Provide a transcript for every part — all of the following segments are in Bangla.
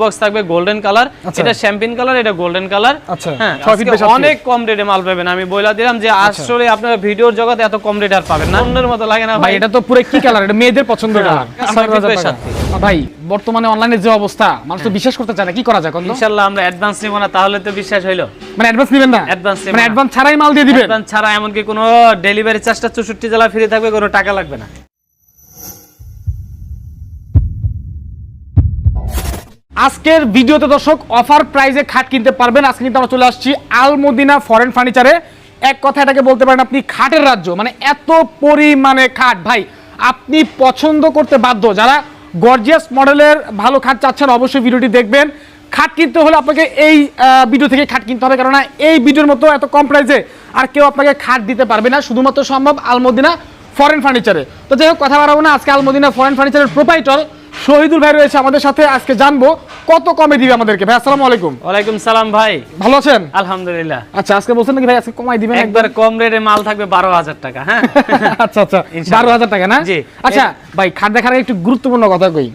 বক্স থাকবে গোল্ডেন কালার আচ্ছা। এটা শ্যাম্পিন কালার এটা গোল্ডেন কালার আচ্ছা, হ্যাঁ সাত ফিট। অনেক কম রেটে মাল পাবেন আমি বলে দিলাম যে আসলে আপনারা ভিডিওর জগতে এত কম রেটে আর পাবেন না। অন্যের মতো লাগে না ভাই। এটা তো পুরো কি কালার এটা মেয়েদের পছন্দের কালার হ্যাঁ। ভাই বর্তমানে অনলাইনে যে অবস্থা মানুষ তো বিশ্বাস করতে চায় না কি করা যায় ইনশাআল্লাহ আমরা অ্যাডভান্স নিব না তাহলে তো বিশ্বাস হইল। মানে অ্যাডভান্স নেবেন না? নেব মানে অ্যাডভান্স ছাড়াই মাল দিয়ে দিবেন? অ্যাডভান্স ছাড়া এমনকি কোনো ডেলিভারি চার্জটা চৌষট্টি জেলা ফ্রি থাকবে কোনো টাকা লাগবে না। আজকের ভিডিওতে দর্শক অফার প্রাইজে খাট কিনতে পারবেন। আজকে কিন্তু আমরা চলে আসছি আলমদিনা ফরেন ফার্নিচারে এক কথা এটাকে বলতে পারেন আপনি খাটের রাজ্য মানে এত পরিমাণে খাট। ভাই, আপনি পছন্দ করতে বাধ্য। যারা গর্জিয়াস মডেলের ভালো খাট চাচ্ছেন, অবশ্যই ভিডিওটি দেখবেন। খাট কিনতে হলে আপনাকে এই ভিডিও থেকে খাট কিনতে হবে। কেননা এই ভিডিওর মতো এত কম প্রাইসে আর কেউ আপনাকে খাট দিতে পারবে না। শুধুমাত্র সম্ভব আলমদিনা ফরেন ফার্নিচারে তো যাই হোক, কথা বাড়াবো না। আজকে আলমদিনা ফরেন ফার্নিচারের প্রোপাইটর শহীদুল ভাই রয়েছে আমাদের সাথে। আজকে জানব কত কমে দিবে আমাদেরকে। ভাই আসসালামু আলাইকুম। ওয়ালাইকুম সালাম ভাই। ভালো আছেন? আলহামদুলিল্লাহ। আচ্ছা আজকে বলছেন নাকি ভাই আজকে কমাই দিবেন একবার কম রেটে মাল থাকবে বারো হাজার টাকা হ্যাঁ? আচ্ছা আচ্ছা ইনশাআল্লাহ। বারো হাজার টাকা না? জি। আচ্ছা ভাই খাট দেখার একটু গুরুত্বপূর্ণ কথা কই।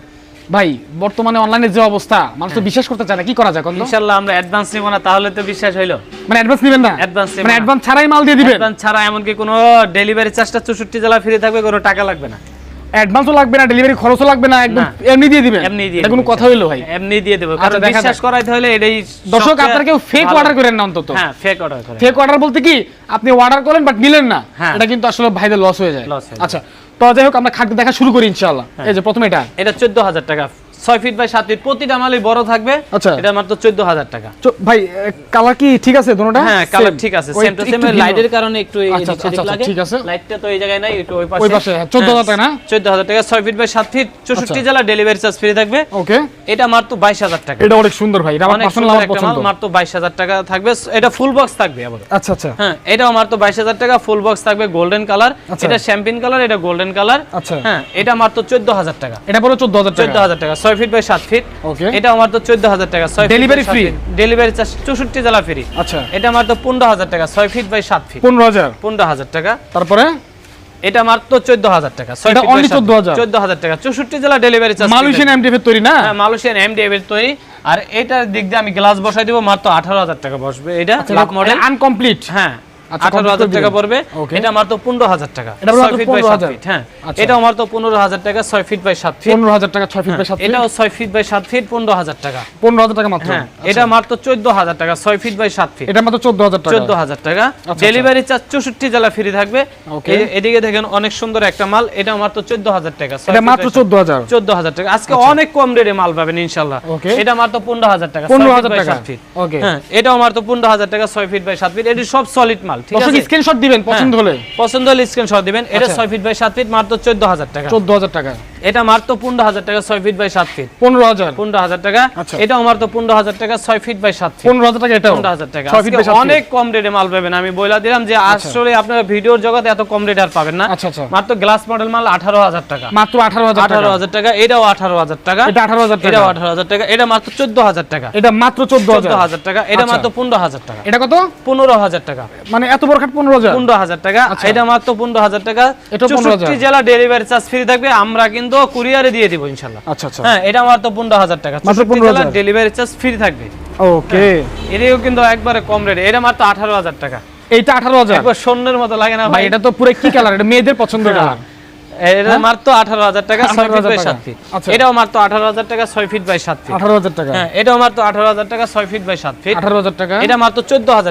ভাই বর্তমানে অনলাইনে যে অবস্থা মানুষ তো বিশ্বাস করতে চায় না কি করা যায় কোন ইনশাআল্লাহ আমরা অ্যাডভান্স নিব না তাহলে তো বিশ্বাস হইল। মানে অ্যাডভান্স নেবেন না? নেব মানে অ্যাডভান্স ছাড়াই মাল দিয়ে দিবেন? অ্যাডভান্স ছাড়া এমনকি কোনো ডেলিভারি চার্জটা চৌষট্টি জেলা ফ্রি থাকবে কোনো টাকা লাগবে না। অ্যাডভান্সও লাগবে না ডেলিভারি খরচও লাগবে না একদম এমনি দিয়ে দিবেন। এমনি দিয়ে কোনো কথা হইল ভাই। এমনি দিয়ে দেবো। আচ্ছা, কারণ বিশ্বাস করাইতে হলে এটাই দর্শক আপনারা কেউ ফেক অর্ডার করেন না অন্তত। হ্যাঁ ফেক অর্ডার করেন। ফেক অর্ডার বলতে কি আপনি অর্ডার করেন বাট নিলেন না। হ্যাঁ। এটা কিন্তু আসলে ভাইদের লস হয়ে যায়। হয়ে। হ্যাঁ। আচ্ছা তো যাই হোক আমরা খাট দেখা শুরু করি ইনশাআল্লাহ। এই যে প্রথমে এটা। এটা চোদ্দ হাজার টাকা ছয় ফিট বাই সাত ফিট প্রতিটা মালই বড় থাকবে। আচ্ছা। এটা মাত্র চোদ্দ হাজার টাকা ভাই কালার কি ঠিক আছে দুটোটা? হ্যাঁ কালার ঠিক আছে। সেম টু সেম লাইটের কারণে একটু আচ্ছা, আচ্ছা, ঠিক আছে। লাইটটা তো এই জায়গায় নাই একটু ওই ওই পাশে। পাশে, হ্যাঁ, 14,000 টাকা না? চোদ্দ হাজার টাকা। ছয় ফিট বাই ফিট চৌষট্টি আচ্ছা। জেলা ডেলিভারি চার্জ ফ্রি থাকবে। ওকে এটা মাত্র বাইশ হাজার টাকা। এটা অনেক সুন্দর ভাই এটা আমার অনেক সুন্দর আমার পছন্দ। মাত্র বাইশ হাজার টাকা থাকবে। এটা ফুল বক্স থাকবে আবার। আচ্ছা আচ্ছা। হ্যাঁ এটাও মাত্র বাইশ হাজার টাকা ফুল বক্স থাকবে গোল্ডেন কালার আচ্ছা। এটা শ্যাম্পিন কালার এটা গোল্ডেন কালার আচ্ছা। হ্যাঁ এটা মাত্র চোদ্দ হাজার টাকা। এটা পড়ো 14000 চোদ্দ টাকা। হাজার টাকা ছয় ফিট বাই সাত ফিট Okay. এটাও মাত্র চোদ্দ হাজার টাকা ছয় Delivery free? ডেলিভারি চার্জ চৌষট্টি জেলা ফ্রি আচ্ছা। এটা মাত্র পনেরো হাজার টাকা ছয় ফিট বাই সাত ফিট 15000 পনেরো হাজার টাকা। তারপরে? এটা মাত্র চোদ্দ হাজার টাকা এটা only 14,000 চোদ্দ হাজার? টাকা। চৌষট্টি জেলা ডেলিভারি চার্জ মালয়েশিয়ান এমডিএফ তৈরি না? হ্যাঁ মালয়েশিয়ান এমডিএফ তৈরি। আর এটার দিক দিয়ে আমি গ্লাস বসাই দিব মাত্র আঠারো হাজার টাকা বসবে। এটা লাভ মডেল আনকমপ্লিট হ্যাঁ। আচ্ছা, আঠারো complete হাজার টাকা পড়বে. এটা পনেরো হাজার টাকা। এটা সাত 15,000 হ্যাঁ। আচ্ছা। এটাও মাত্র পনেরো হাজার টাকা ছয় ফিট বাই সাত ফিট 15000 টাকা 6 ফিট বাই 7 ফিট এটাও ছয় ফিট বাই সাত ফিট পনেরো হাজার টাকা। 15000 টাকা মাত্র? হ্যাঁ এটা মাত্র চোদ্দ হাজার টাকা ছয় ফিট বাই সাত ফিট এটা মাত্র 14000 টাকা। চোদ্দ হাজার টাকা। আচ্ছা। ডেলিভারি চার্জ চৌষট্টি জেলা ফ্রি থাকবে. এদিকে দেখেন অনেক সুন্দর একটা মাল এটা মাত্র চোদ্দ হাজার টাকা এটা মাত্র 14000 চোদ্দ হাজার। টাকা। আজকে অনেক কম রেটে মাল পাবেন ইনশাল্লাহ. এটা মাত্র পনেরো হাজার টাকা 15,000 ছয় ফিট বাই টাকা। হ্যাঁ এটাও মাত্র পনেরো হাজার টাকা ছয় ফিট বাই সাত ফিট এটি সব সলিড মাল। ঠিক আছে? স্ক্রিনশট দিবেন পছন্দ হলে। পছন্দ হলে স্ক্রিনশট দিবেন। এটা আচ্ছা। ছয় ফিট বাই সাত ফিট মাত্র চোদ্দ হাজার টাকা। 14000 টাকা। এটা মাত্র পনেরো হাজার টাকা ছয় ফিট বাই সাত ফিট 15000 পনেরো হাজার টাকা আচ্ছা। এটাও মাত্র পনেরো হাজার টাকা ছয় ফিট বাই সাত ফিট 15000 টাকা এটাও পনেরো হাজার টাকা 6 ফিট বাই আজকে 7 অনেক কম রেটে মাল পাবেন আমি বলে দিলাম যে আসলে আপনারা ভিডিওর জগতে এত কম রেটে আর পাবেন না আচ্ছা আচ্ছা মাত্র গ্লাস মডেল মাল আঠারো হাজার টাকা মাত্র 18000 টাকা আঠারো হাজার টাকা এটাও আঠারো হাজার টাকা এটা 18000 টাকা এটাও আঠারো হাজার টাকা এটা মাত্র চোদ্দ হাজার টাকা এটা মাত্র চোদ্দ হাজার টাকা এটা আচ্ছা। মাত্র পনেরো হাজার টাকা এটা কত পনেরো হাজার টাকা মানে এত বড় খাট 15000 পনেরো হাজার টাকা আচ্ছা। এটা মাত্র পনেরো হাজার টাকা 15,000 চৌষট্টি জেলা ডেলিভারি চার্জ ফ্রি থাকবে আমরা কিন্তু কুরিয়ারে দিয়ে দিব ইনশাল্লাহ। আচ্ছা আচ্ছা। হ্যাঁ এটা আমার তো হাজার টাকা। মাত্র 15,000 ডেলিভারি চার্জ ফ্রি থাকবে। ওকে এটাও কিন্তু একবারে কম রেট এটা মাত্র আঠারো হাজার টাকা। এইটা 18000 একবার স্বর্ণের মতো লাগে না ভাই ভাই। এটা তো পুরো কি কালার এটা মেয়েদের পছন্দের কালার এটা মাত্র আঠারো হাজার টাকা ছয় ফিট বাই টাকা। ফিট আচ্ছা। এটাও মাত্র টাকা ছয় ফিট বাই সাত ফিট 18000 টাকা। হ্যাঁ এটাও মাত্র টাকা ফিট বাই সাত ফিট 18000 টাকা। এটা মাত্র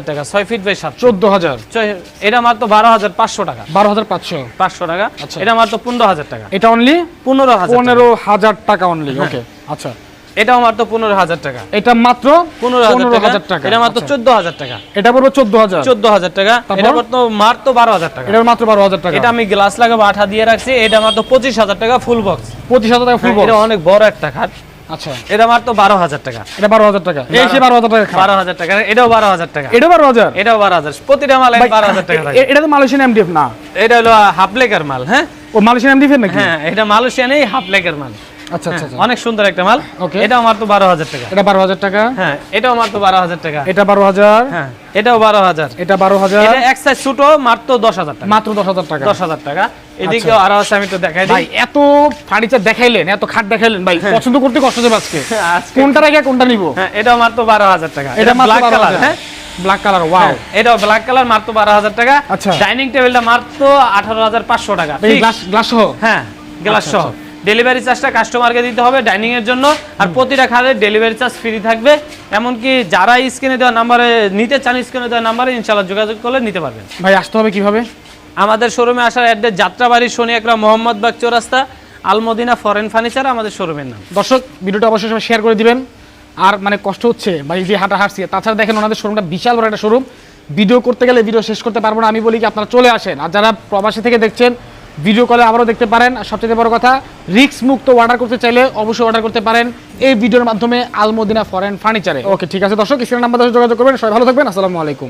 টাকা ছয় ফিট বাই সাত 14000 এটা মাত্র বারো হাজার পাঁচশো টাকা। 12500 পাঁচশো। টাকা। আচ্ছা। এটা মাত্র পনেরো হাজার টাকা। এটা অনলি পনেরো হাজার টাকা। পনেরো হাজার টাকা অনলি ওকে আচ্ছা। এটাও মাত্র পনেরো হাজার টাকা এটা মাত্র পনেরো হাজার টাকা এটা মাত্র আচ্ছা। চোদ্দ হাজার টাকা এটা পড়বে চোদ্দ হাজার চোদ্দ হাজার টাকা এটা মাত্র মাত্র বারো হাজার টাকা এটা মাত্র বারো হাজার টাকা এটা আমি গ্লাস লাগাবো আঠা দিয়ে রাখছি এটা মাত্র পঁচিশ হাজার টাকা ফুল বক্স পঁচিশ হাজার টাকা ফুল এটা অনেক বড় একটা খাট আচ্ছা এটা মাত্র বারো হাজার টাকা এটা বারো হাজার টাকা এই সে বারো হাজার টাকা বারো হাজার টাকা এটাও বারো হাজার টাকা এটাও বারো হাজার এটাও বারো হাজার প্রতিটা মাল বারো হাজার টাকা এটা তো মালয়েশিয়ান এমডিএফ না এটা হলো হাফ লেকার মাল হ্যাঁ ও মালয়েশিয়ান এমডিএফ নাকি হ্যাঁ এটা মালয়েশিয়ানেই হাফ লেকার মাল আচ্ছা, হ্যাঁ, আচ্ছা। অনেক সুন্দর একটা মাল. এটাও মাত্র বারো হাজার টাকা। এটা বারো হাজার টাকা? হ্যাঁ এটাও মাত্র বারো হাজার টাকা। এটা বারো হাজার? হ্যাঁ এটাও বারো হাজার। এটা বারো হাজার? এক সাইজ ছোট মাত্র দশ হাজার টাকা। মাত্র দশ হাজার টাকা। দশ হাজার টাকা। এদিকেও আরও আছে আমি তো দেখাই ভাই এত ফার্নিচার দেখাইলেন এত খাট দেখাইলেন ভাই পছন্দ করতে কষ্ট আজকে। আজকে। কোনটা রেখে কোনটা নিব? হ্যাঁ এটাও মাত্র বারো হাজার টাকা। এটা ব্ল্যাক কালার হ্যাঁ। ব্ল্যাক কালার ওয়াও হ্যাঁ, এটাও ব্ল্যাক কালার মাত্র টাকা। আচ্ছা। ডাইনিং টেবিলটা মাত্র আঠারো হাজার পাঁচশো টাকা। গ্লাস গ্লাস সহ? হ্যাঁ গ্লাস আচ্ছা, সহ। ডেলিভারি চার্জটা কাস্টমারকে দিতে হবে ডাইনিংয়ের জন্য। আর প্রতিটা খাদের ডেলিভারি চার্জ ফ্রি থাকবে। এমনকি যারা স্ক্রিনে দেওয়া নাম্বারে নিতে চান স্ক্রিনে দেওয়া নাম্বারে ইনশাআল্লাহ যোগাযোগ করলে নিতে পারবেন। ভাই আসতে হবে কীভাবে? আমাদের শোরুমে আসার অ্যাড্রেস যাত্রাবাড়ি শনি একরা মোহাম্মদ বাগ চৌরাস্তা আলমদিনা ফরেন ফার্নিচার আমাদের শোরুমের নাম। দর্শক ভিডিওটা অবশ্যই শেয়ার করে দিবেন। আর মানে কষ্ট হচ্ছে ভাই যে হাঁটা হাঁটছি। তাছাড়া দেখেন ওনাদের শোরুমটা বিশাল বড় একটা শোরুম ভিডিও করতে গেলে ভিডিও শেষ করতে পারব না আমি বলি কি আপনারা চলে আসেন। আর যারা প্রবাসী থেকে দেখছেন ভিডিও কলে আবারও দেখতে পারেন। আর সবচেয়ে বড় কথা রিক্স মুক্ত অর্ডার করতে চাইলে অবশ্যই অর্ডার করতে পারেন। এই ভিডিওর মাধ্যমে আলমদিনা ফরেন ফার্নিচারে ওকে ঠিক আছে দর্শক স্ক্রিন নাম্বার যোগাযোগ করবেন। সবাই ভালো থাকবেন। আসসালামু আলাইকুম।